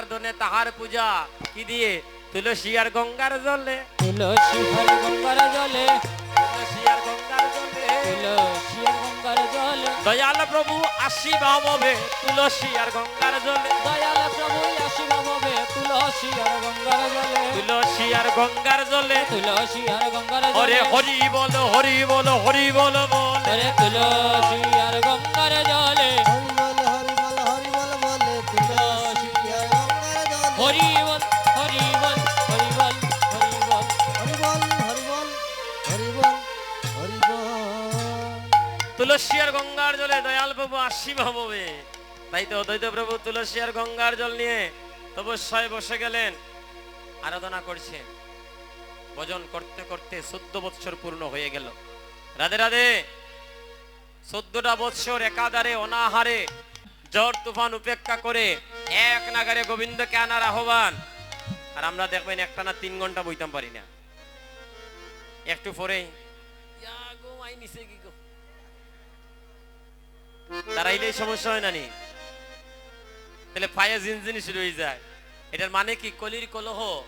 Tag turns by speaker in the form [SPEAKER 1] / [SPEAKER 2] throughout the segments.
[SPEAKER 1] তাহার দনে তাহার পূজা কি দিয়ে? তুলসী আর গঙ্গার জলে।
[SPEAKER 2] তুলসী হর গঙ্গার জলে।
[SPEAKER 1] তুলসী আর গঙ্গার জলে।
[SPEAKER 2] তুলসী আর গঙ্গার জলে।
[SPEAKER 1] দয়াল প্রভু তুলসী আর গঙ্গার জলে।
[SPEAKER 2] দয়াল প্রভু তুলসী আর গঙ্গার জলে।
[SPEAKER 1] তুলসী আর গঙ্গার জলে।
[SPEAKER 2] তুলসী আর গঙ্গার
[SPEAKER 1] ওরে
[SPEAKER 2] জলে
[SPEAKER 1] হরি বল হরি বল হরি বল বল।
[SPEAKER 2] ওরে তুলসী আর গঙ্গার জলে।
[SPEAKER 1] তুলসী আর গঙ্গার জলে দয়াল প্রভু আসি ভাবে তাই তো অদ্বৈত প্রভু তুলসী আর গঙ্গার জল নিয়ে তপস্যায় বসে গেলেন আরাধনা করছেন। ভজন করতে করতে চোদ্দ বৎসর পূর্ণ হয়ে গেল। রাধে রাধে চোদ্দটা বৎসর একাধারে অনাহারে জ্বর তুফান উপেক্ষা করে এক নাগারে গোবিন্দকে আনার আহ্বান। আর আমরা দেখবেন একটা না তিন ঘণ্টা বইতাম পারি না। একটু গো, নিচে দাঁড়াইলেই সমস্যা হয় না নি? তাহলে পায়ে জিনজিনি শুরু হয়ে যায়। এটার মানে কি? কলির কলহ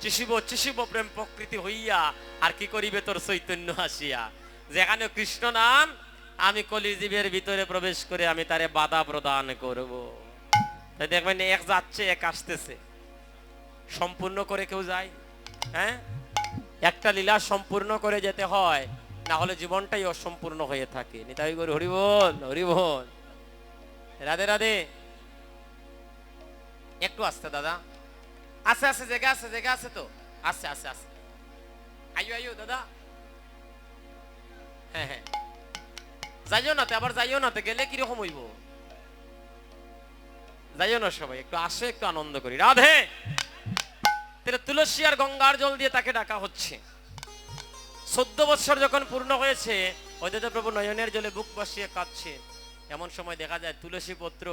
[SPEAKER 1] চিশিব চিশিব প্রেম প্রকৃতি হইয়া, আর কি করিবে তোর চৈতন্য আসিয়া? যেখানে কৃষ্ণ নাম, আমি কলির জীবের ভিতরে প্রবেশ করে আমি তারে বাধা প্রদান করব। তাই দেখবেন এক যাচ্ছে, এক আসতেছে। সম্পূর্ণ করে কেউ যায়? হ্যাঁ? একটা লীলা সম্পূর্ণ করে যেতে হয়। না হলে জীবনটাই অসম্পূর্ণ হয়ে থাকে। নিতাই গরু, হরি বল হরি বল। রাধে রাধে। একটু আসতে দাদা। আছে আছে, জায়গা আছে জায়গা আছে তো। আছে আছে আছে। আইও আইও, দাদা। হ্যাঁ হ্যাঁ। যাইও না তো আবার যাইও না তো গেলে কীরকম হইব? যাইও না সবাই, একটু আসে, একটু আনন্দ করি। রাধে! তুলসী আর গঙ্গার জল দিয়ে তাকে ডাকা হচ্ছে। চোদ্দ বছর যখন পূর্ণ হয়েছে, অদ্বৈত প্রভু নয়নের জলে বুক বসিয়ে কাঁদছে। এমন সময় দেখা যায়, তুলসী পত্র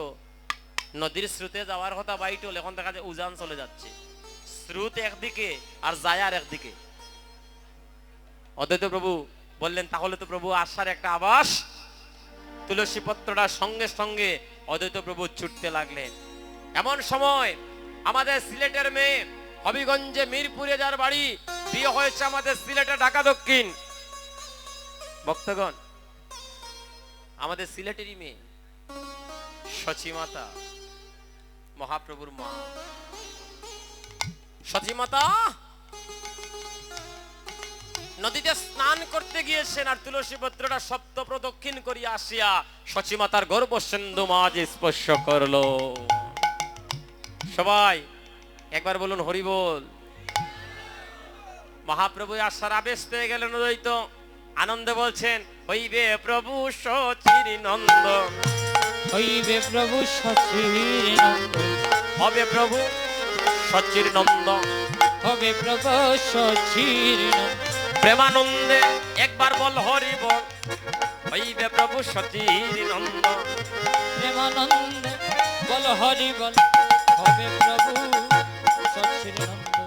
[SPEAKER 1] নদীর স্রোতে যাওয়ার কথা বাইটল, এখন দেখা যায় উজান চলে যাচ্ছে। স্রোত একদিকে আর যায় আর একদিকে। অদ্বৈত প্রভু বললেন, তাহলে তো প্রভু আসার একটা আবাস। তুলসী পত্রটা সঙ্গে সঙ্গে অদ্বৈত প্রভু ছুটতে লাগলেন। এমন সময় আমাদের সিলেটের মেয়ে হবিগঞ্জে মিরপুরে যার বাড়ি বিয়ে হয়েছে আমাদের সিলেটে ঢাকা দক্ষিণ। ভক্তগণ, আমাদের সিলেটেরই মেয়ে, সচিমাতা, মহাপ্রভুর মা। সচিমাতা, নদীতে স্নান করতে গিয়েছেন আর তুলসী পত্রটা সপ্ত প্রদক্ষিণ করিয়া আসিয়া সচিমাতার গর্ব সিন্ধু মাঝ স্পর্শ করল। সবাই একবার বলুন হরি বল। মহাপ্রভু আসার আবেশ পেয়ে গেলেন অদ্বৈত। আনন্দে বলছেন হইবে প্রভু সচির নন্দ
[SPEAKER 2] হইবে প্রভু সচির
[SPEAKER 1] হবে প্রভু সচির নন্দ
[SPEAKER 2] হবে প্রভু সচির
[SPEAKER 1] প্রেমানন্দে একবার বল হরি বল। হইবে প্রভু সচির নন্দ
[SPEAKER 2] প্রেমানন্দে বল হরি বল। হবে প্রভু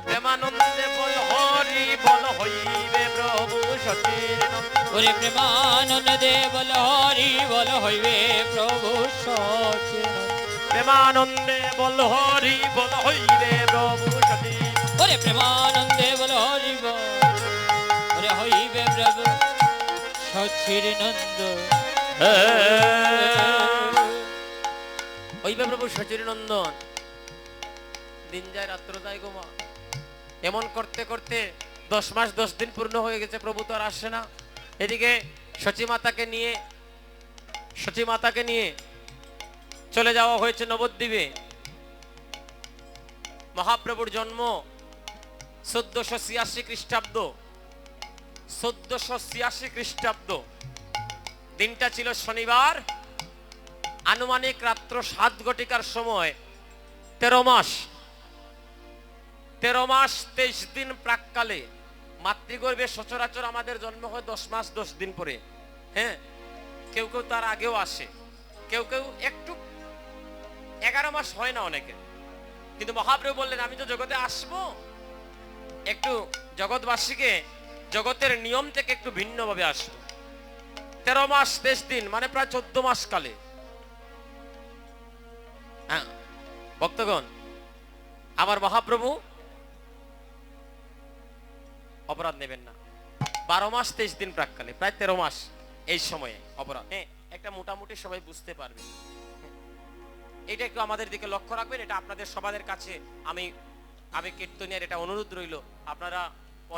[SPEAKER 1] প্রেমানন্দে বল হরি বল হইবে প্রভু নন্দ
[SPEAKER 2] ওরে প্রেমানন্দে বল হরি বল হইবে প্রভু নন্দ
[SPEAKER 1] প্রেমানন্দে বল হরি বল হইবে প্রভু সচির
[SPEAKER 2] ওরে প্রেমানন্দে বল হরি বল ওরে হইবে প্রভু সচির নন্দ
[SPEAKER 1] হইবে প্রভু সচির নন্দন দিন যায় রাত্র যায় গোমা এমন করতে করতে দশ মাস, দশ দিন পূর্ণ হয়ে গেছে, প্রভু তো আর আসে না। এদিকে সচী মাতাকে নিয়ে সচী মাতাকে নিয়ে চলে যাওয়া হয়েছে নবদ্বীপে। মহাপ্রভুর জন্ম চোদ্দশো ছিয়াশি খ্রিস্টাব্দ। চোদ্দশো ছিয়াশি খ্রিস্টাব্দ। দিনটা ছিল শনিবার। আনুমানিক রাত্র সাত ঘটিকার সময়, তেরো মাস। তেরো মাস, তেইশ দিন প্রাককালে মাতৃগর্ভে সচরাচর আমাদের জন্ম হয় দশ মাস, দশ দিন পরে। হ্যাঁ? কেউ কেউ তার আগেও আসে। কেউ কেউ একটু এগারো মাস হয় না অনেকে। কিন্তু মহাপ্রভু বললেন, আমি তো জগতে আসব। একটু জগৎবাসীকে জগতের নিয়ম থেকে একটু ভিন্নভাবে আসব। তেরো মাস, তেইশ দিন মানে প্রায় চোদ্দ মাস কালে। হ্যাঁ? ভক্তগণ, আমার মহাপ্রভু অপরাধ নেবেন না। বারো মাস, তেইশ দিন প্রাককালে, প্রায় তেরো মাস এই সময়ে অপরাধ। হ্যাঁ একটা মোটামুটি সবাই বুঝতে পারবে। এটা একটু আমাদের দিকে লক্ষ্য রাখবেন, এটা আপনাদের সবাদের কাছে আমি আমি কীর্তনিয়ার এটা অনুরোধ রইল। আপনারা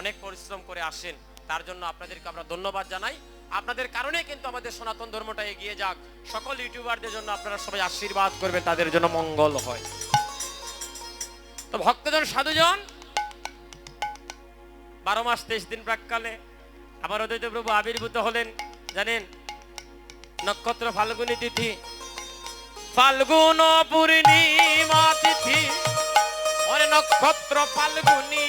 [SPEAKER 1] অনেক পরিশ্রম করে আসেন, তার জন্য আপনাদেরকে আমরা ধন্যবাদ জানাই। আপনাদের কারণে কিন্তু আমাদের সনাতন ধর্মটা এগিয়ে যাক। সকল ইউটিউবারদের জন্য আপনারা সবাই আশীর্বাদ করবেন, তাদের জন্য মঙ্গল হয়। তো ভক্তজন, সাধুজন বারো মাস তেইশ দিন প্রাককালে আবার অদ্বৈত প্রভু আবির্ভূত হলেন জানেন নক্ষত্র ফাল্গুনী তিথি। ফাল্গুন পূর্ণিমা তিথি ওরে নক্ষত্র ফাল্গুনী।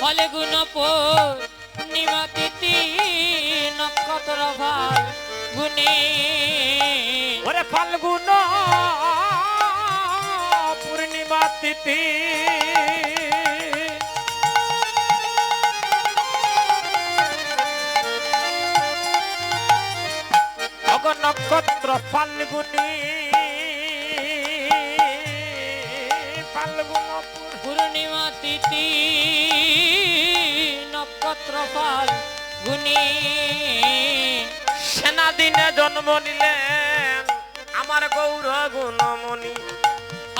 [SPEAKER 2] ফলগুণ পূর্ণিমা তিথি নক্ষত্র ভালো গুণী
[SPEAKER 1] ওরে ফাল্গুন পূর্ণিমা তিথি নক্ষত্র ফাল্গুনী ফাল্গুন পূর্ণ-
[SPEAKER 2] পূর্ণিমা তিথি নক্ষত্র ভালো গুণী
[SPEAKER 1] সেনাদিনে জন্ম নিলেন আমার গৌর গুণমণি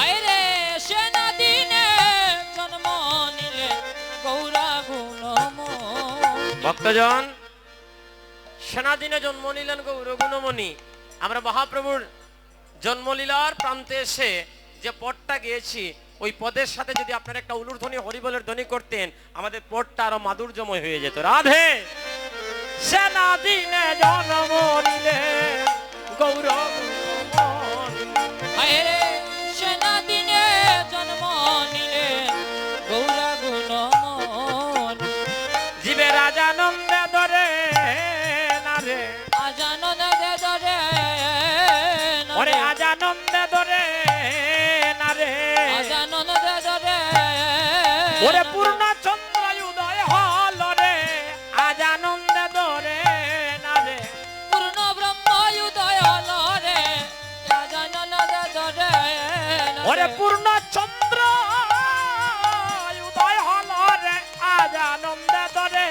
[SPEAKER 2] আরে সেনা দিনে জন্ম নিলে গৌরা গুণ
[SPEAKER 1] ভক্তজন সেনাদিনে জন্ম নিলেন গৌর গুণমণি আমরা মহাপ্রভুর জন্মলীলার প্রান্তে এসে যে পদটা গিয়েছি, ওই পদের সাথে যদি আপনারা একটা উলুধ্বনি হরিবলের ধ্বনি করতেন, আমাদের পদটা আরও মাধুর্যময় হয়ে যেত। রাধে! সেনাদিনে জন্ম নিলেন গৌর ওরে পূর্ণ চন্দ্র উদয় হল রে আজানন্দে ধরে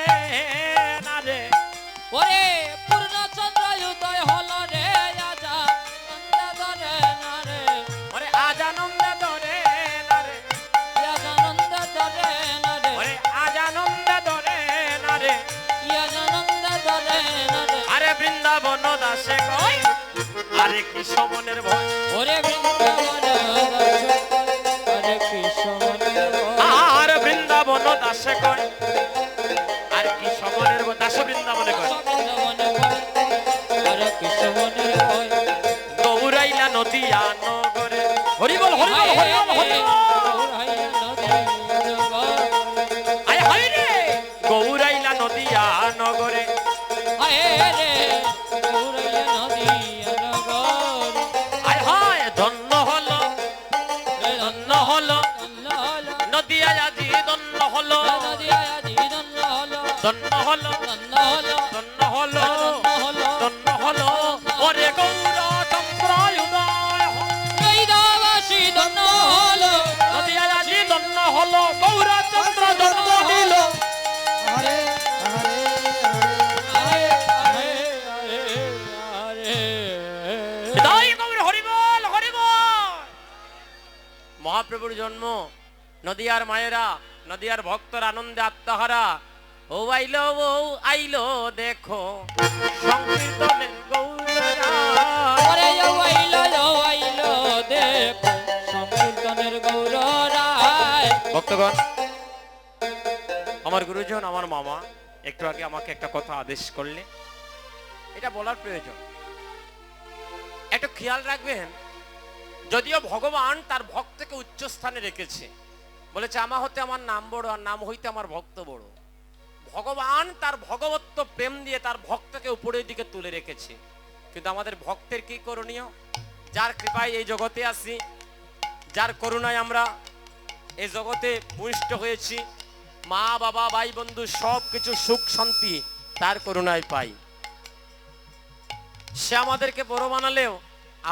[SPEAKER 1] না রে। ওরে পূর্ণ চন্দ্র উদয় হল রে
[SPEAKER 2] আজানন দে দরে না রে।
[SPEAKER 1] ওরে আজানন্দে ধরে না রে।
[SPEAKER 2] না
[SPEAKER 1] ওরে আজানন্দে ধরে না রে।
[SPEAKER 2] রে।
[SPEAKER 1] আরে বৃন্দাবন দাসে আরে কি সমনের ভয়।
[SPEAKER 2] ওরে বৃন্দাবন হরে কৃষ্ণ
[SPEAKER 1] আর বৃন্দাবন দাসে কয়। আর কি সমনের দাস বৃন্দাবনে কয়। গৌরাইলা নগরে। হরিবল হরিবল হরিবল হরিবল আয় মহাপ্রভুর জন্ম। নদিয়ার মায়েরা নদিয়ার ভক্তর আনন্দে আত্মহারা। ও আইলো ও আইলো দেখো। সংকীর্তনে ভক্তগণ আমার গুরুজন আমার মামা একটু আগে আমাকে একটা কথা আদেশ করলে। এটা বলার প্রয়োজন। একটু খেয়াল রাখবেন যদিও ভগবান তার ভক্তকে উচ্চ স্থানে রেখেছে। বলেছে, আমা হতে আমার নাম বড় আর নাম হইতে আমার ভক্ত বড়। ভগবান তার ভগবত্ব প্রেম দিয়ে তার ভক্তকে উপরের দিকে তুলে রেখেছে। কিন্তু আমাদের ভক্তের কি করণীয়? যার কৃপায় এই জগতে আসি যার করুণায় আমরা এই জগতে ভূমিষ্ঠ হয়েছি, মা, বাবা, ভাই, বন্ধু সব কিছু সুখ, শান্তি তার করুণায় পাই। সে আমাদেরকে বড় বানালেও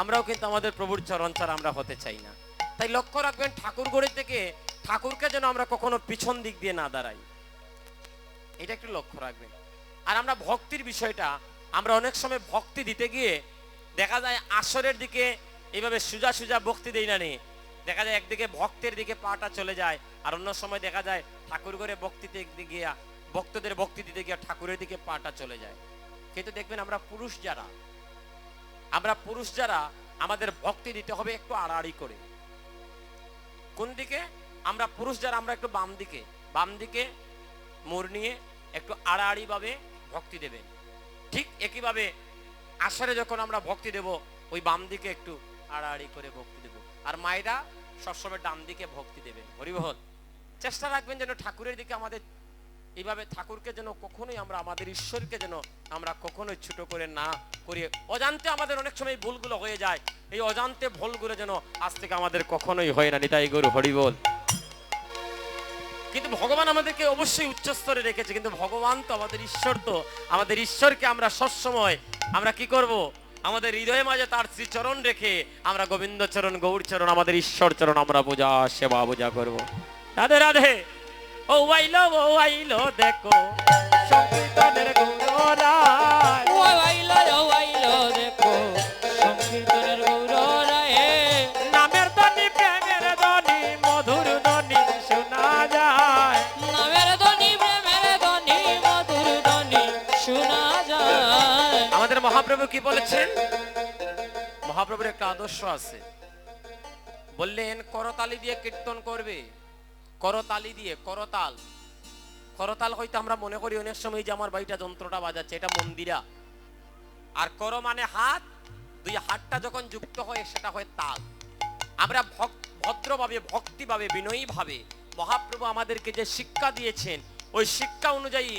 [SPEAKER 1] আমরাও কিন্তু আমাদের প্রভুর চরণ ছাড়া আমরা হতে চাই না। তাই লক্ষ্য রাখবেন, ঠাকুর গড়ি থেকে ঠাকুরকে যেন আমরা কখনো পিছন দিক দিয়ে না দাঁড়াই। এটা একটু লক্ষ্য রাখবেন। আর আমরা ভক্তির বিষয়টা, আমরা অনেক সময় ভক্তি দিতে গিয়ে দেখা যায় আসরের দিকে এইভাবে সুজা সুজা ভক্তি দেই না নি। দেখা যায় একদিকে ভক্তের দিকে পাটা চলে যায়, আর অন্য সময় দেখা যায় ঠাকুর ঘরে ভক্তিতে গিয়া, ভক্তদের ভক্তি দিতে গিয়ে ঠাকুরের দিকে পাটা চলে যায়। কিন্তু দেখবেন আমরা পুরুষ যারা আমরা পুরুষ যারা, আমাদের ভক্তি দিতে হবে একটু আড়াআড়ি করে। কোন দিকে? আমরা পুরুষ যারা, আমরা একটু বাম দিকে। বাম দিকে মোড় নিয়ে একটু আড়াআড়ি ভাবে ভক্তি দেবেন। ঠিক একইভাবে আসরে যখন আমরা ভক্তি দেব, ওই বাম দিকে একটু আড়াআড়ি করে ভক্তি দেব। আর মায়েরা সবসময় ডান দিকে ভক্তি দেবেন। হরিবহল চেষ্টা রাখবেন যেন ঠাকুরের দিকে আমাদের এইভাবে ঠাকুরকে যেন কখনোই আমরা, আমাদের ঈশ্বরকে যেন আমরা কখনোই ছোট করে না করি। অজান্তে আমাদের অনেক সময় ভুলগুলো হয়ে যায়। এই অজান্তে ভুলগুলো যেন আজ থেকে আমাদের কখনোই হয় না। নিতাই গরু হরিবল কিন্তু ভগবান আমাদেরকে অবশ্যই উচ্চ স্তরে রেখেছে। কিন্তু ভগবান তো আমাদের ঈশ্বর তো। আমাদের ঈশ্বরকে আমরা সবসময় আমরা কি করব? আমাদের হৃদয়ে মাঝে তার শ্রীচরণ রেখে আমরা গোবিন্দ চরণ গৌর চরণ আমাদের ঈশ্বর চরণ আমরা পূজা, সেবা পূজা করব। রাধে রাধে। ও আইলো ও আইলো দেখো সংকীর্তনের গৌরায়
[SPEAKER 2] ও আইলো ও আইলো দেখো সংকীর্তনের গৌরায়
[SPEAKER 1] নামের ধ্বনি প্রেমের ধ্বনি মধুর ধ্বনি শোনা যায়।
[SPEAKER 2] নামের ধ্বনি প্রেমের ধ্বনি মধুর ধ্বনি শোনা যায়।
[SPEAKER 1] আমাদের মহাপ্রভু কি বলেছেন? মহাপ্রভুর একটা আদর্শ আছে। বললেন করতালি দিয়ে কীর্তন করবে। করতালি দিয়ে, করতাল। করতাল হয়তো আমরা মনে করি অনেক সময় যে আমার বাড়িটা যন্ত্রটা বাজাচ্ছে, এটা মন্দিরা। আর কর মানে হাত, দুই হাতটা যখন যুক্ত হয়, সেটা হয় তাল। আমরা ভদ্রভাবে, ভক্তিভাবে, বিনয়ীভাবে মহাপ্রভু আমাদেরকে যে শিক্ষা দিয়েছেন, ওই শিক্ষা অনুযায়ী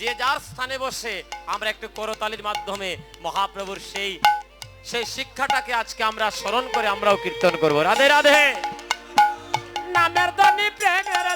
[SPEAKER 1] যে যার স্থানে বসে আমরা একটু করতালির মাধ্যমে মহাপ্রভুর সেই সেই শিক্ষাটাকে আজকে আমরা স্মরণ করে আমরাও কীর্তন করব। রাধে রাধে! নামের ধ্বনি প্রেমের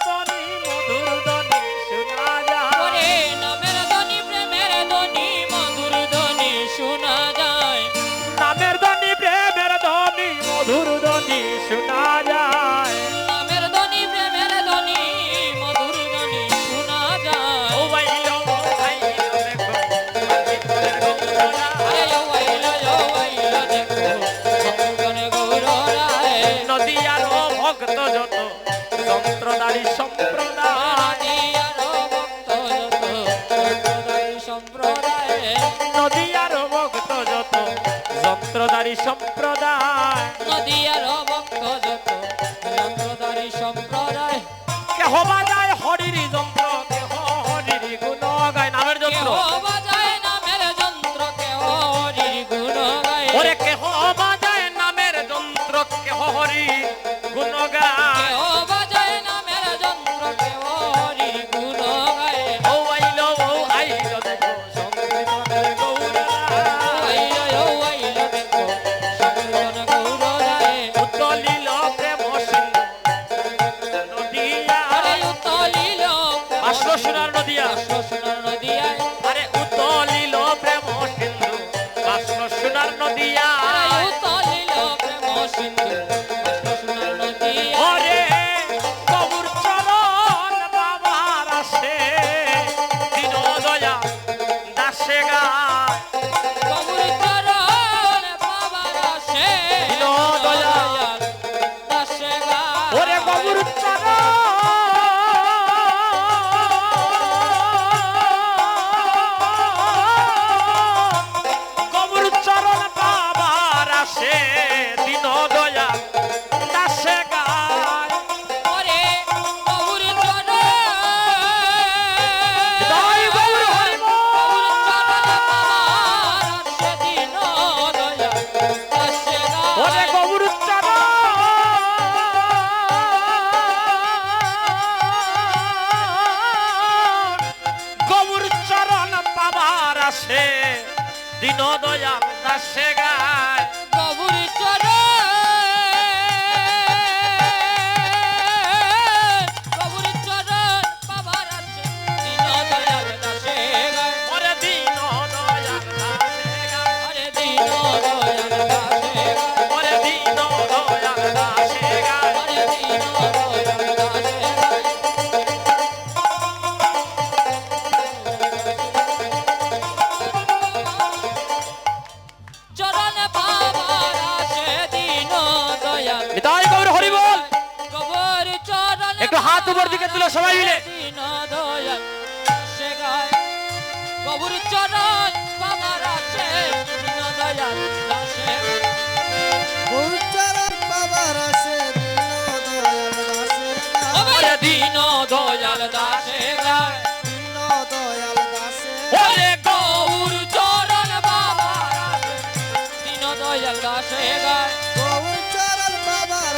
[SPEAKER 1] গায়।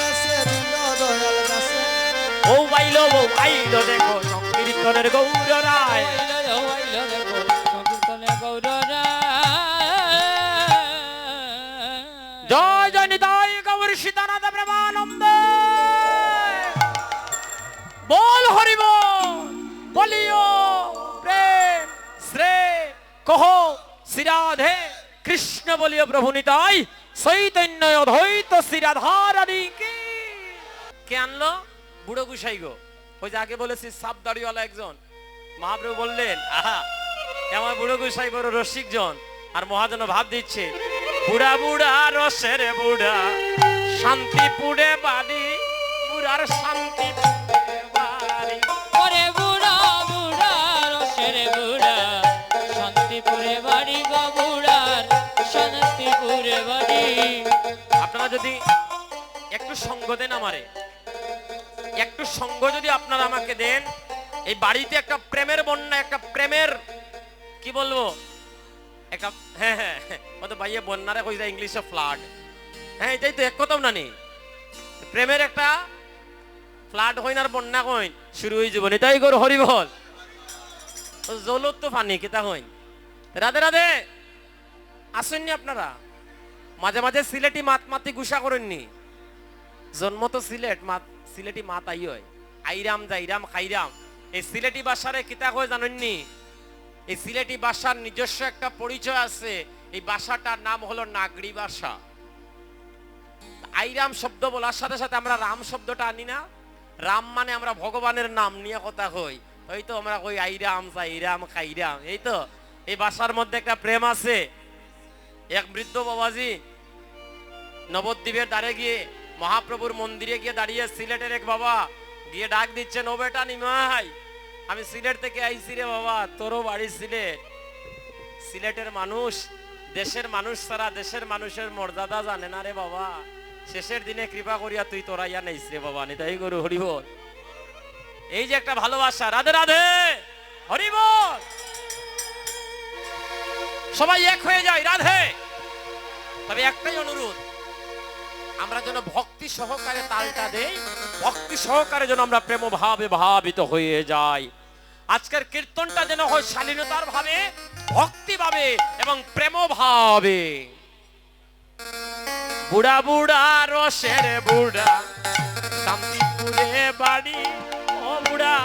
[SPEAKER 1] আসে
[SPEAKER 3] দাসের
[SPEAKER 1] ও বাইলো ও বাইলো দেখো সংকীর্তনের গৌর রায়।
[SPEAKER 2] দেখো
[SPEAKER 1] জয় জয় নিতাই গৌর সীতানাথ প্রেমানন্দ। বল হরিব বলিও প্রেম শ্রে কহ শ্রীরাধে কৃষ্ণ বলিও প্রভু নিতাই। চৈতন্য অদ্বৈত শ্রীরাধারানী কি? কে আনলো? বুড়ো গুসাই গো। ওই যে আগে বলেছি সাপ দাড়িওয়ালা একজন। মহাপ্রভু বললেন, আহা আমার বুড়ো গুসাই বড় রসিক জন আর মহাজন ভাব দিচ্ছে, বুড়া বুড়া, রসের বুড়া, শান্তি পুড়ে বাড়ি, বুড়ার শান্তি যদি একটু সঙ্গ দেন আমারে। একটু সঙ্গ যদি আপনারা আমাকে দেন এই বাড়িতে একটা প্রেমের বন্যা একটা প্রেমের কি বলব? একটা হ্যাঁ হ্যাঁ হ্যাঁ, বন্যারে যায় ইংলিশে ফ্লাড। হ্যাঁ এটাই তো এক কথাও না নি প্রেমের একটা ফ্লাড হইন আর বন্যা কইন শুরু হয়ে যাব এটাই গরু হরি বল জলত তো কিতা হইন। রাধে রাধে আসেননি আপনারা? মাঝে মাঝে সিলেটি মাত মাতি গুসা করেননি। জন্ম তো সিলেট, মাত সিলেটি মাত আই হয়। আইরাম যাইরাম খাইরাম। এই সিলেটি ভাষারে কিতা কয় জানেননি? এই সিলেটি ভাষার নিজস্ব একটা পরিচয় আছে। এই ভাষাটার নাম হলো নাগরি ভাষা আইরাম শব্দ বলার সাথে সাথে আমরা রাম শব্দটা আনি না। রাম মানে আমরা ভগবানের নাম নিয়ে কথা কই। ওই তো আমরা কই আইরাম সাইরাম খাইরাম। এই তো, এই ভাষার মধ্যে একটা প্রেম আছে। এক বৃদ্ধ বাবাজি নবদ্বীপের দ্বারে গিয়ে মহাপ্রভুর মন্দিরে গিয়ে দাঁড়িয়ে সিলেটের এক বাবা গিয়ে ডাক দিচ্ছেন ও বেটা, নিমাই। আমি সিলেট থেকে আইছি রে বাবা, তোরও বাড়ি সিলেট। সিলেটের মানুষ, দেশের মানুষ ছাড়া দেশের মানুষের মর্যাদা জানে না রে বাবা। শেষের দিনে কৃপা করিয়া তুই তোরাইয়া নেইস রে বাবা, নিতাই গরু, হরিবল। এই যে একটা ভালোবাসা, রাধে রাধে, হরিবল! সবাই এক হয়ে যায়, রাধে। তবে একটাই অনুরোধ, আমরা যেন ভক্তি সহকারে তালটা দেই, ভক্তি সহকারে যেন আমরা প্রেম ভাবে ভাবিত হয়ে যাই। আজকের কীর্তনটা যেন হয় শালীনতার ভাবে ভক্তি ভাবে এবং প্রেম ভাবে বুড়া বুড়া রসের বুড়া শান্তিপুরে বাড়ি, ও বুড়া।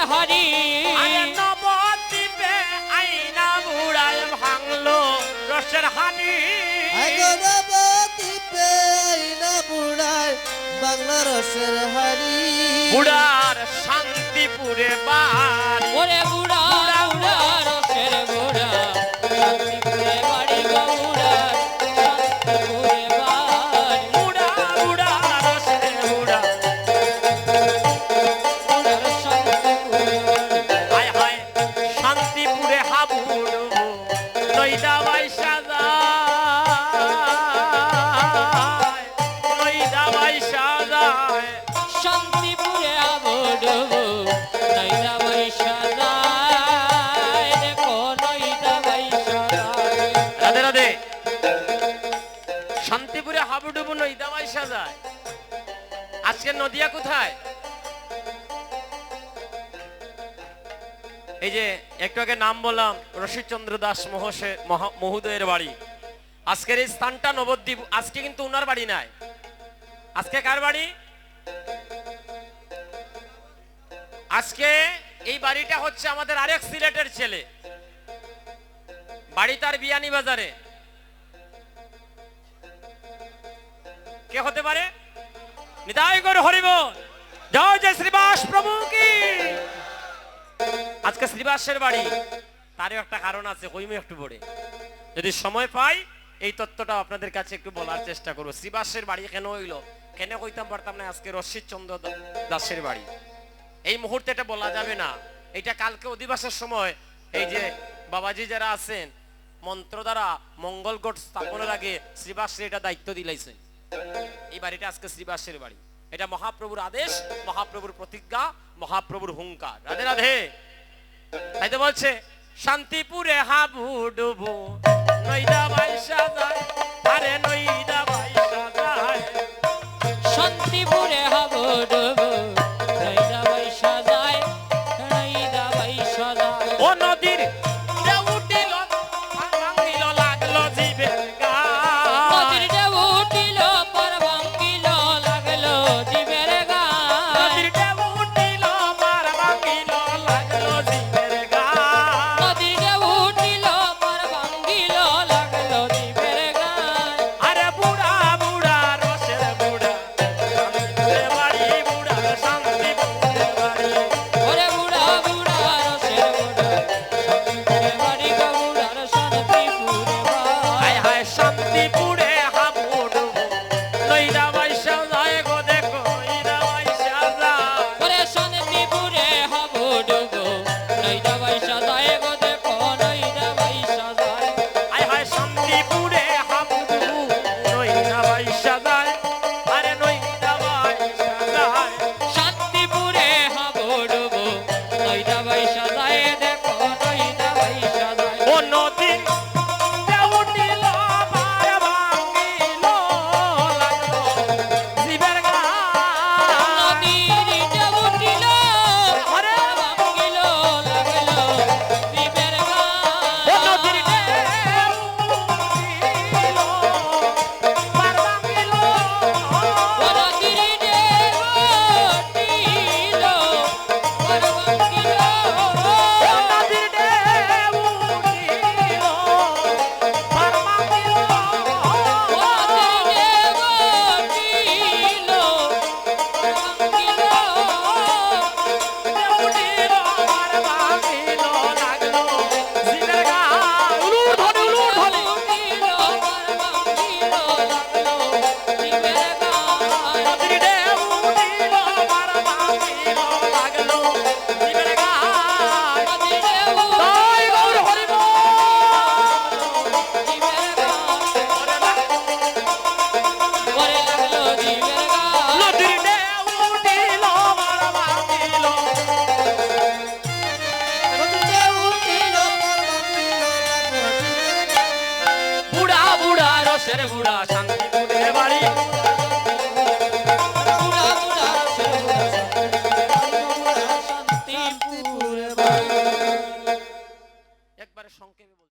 [SPEAKER 1] আরে নবদ্বীপে আইনা মুড়াল ভাঙলো রসের হানি।
[SPEAKER 2] নবদ্বীপে আইনা মুড়াল বাংলা রসের
[SPEAKER 1] হানি। বুড়ার শান্তিপুরে বার
[SPEAKER 2] ওরে বুড়া বুড়া বুড়া
[SPEAKER 1] নাম বললাম, রশিদচন্দ্র দাস মহসে, মহা- মহোদয়ের বাড়ি। আজকের এই স্থানটা নবদ্বীপ, আজকে কিন্তু উনার বাড়ি নাই। আজকে কার বাড়ি? আজকে এই বাড়িটা হচ্ছে আমাদের আরেক সিলেটের ছেলে। বাড়ি তার বিয়ানি বাজারে। কে হতে পারে? নিতাই গৌর হরিব জয় জয় শ্রীবাস প্রভু কি? আজকে শ্রীবাসের বাড়ি। তারও একটা কারণ আছে কইমে একটু পড়ে। যদি সময় পাই, এই তত্ত্বটা আপনাদের কাছে একটু বলার চেষ্টা করব। শ্রীবাসের বাড়ি কেন হইল? কেন কইতাম পারতাম না আজকে রশিদ চন্দ্র দাসের বাড়ি? এই মুহূর্তে এটা বলা যাবে না। এটা কালকে অধিবাসের সময়। এই যে বাবাজি যারা আছেন, মন্ত্র দ্বারা মঙ্গলগড় স্থাপনের আগে শ্রীবাসের এটা দায়িত্ব দিলাইছেন এই বাড়িটা আজকে শ্রীবাসের বাড়ি। এটা মহাপ্রভুর আদেশ, মহাপ্রভুর প্রতিজ্ঞা, মহাপ্রভুর হুঙ্কার রাধে রাধে। তাই তো বলছে, শান্তিপুরে হাবু ডুবু, নইদা বাইসা যায়, আরে নইদা বাইসা যায়।
[SPEAKER 2] শান্তিপুরে হাবু ডুবু।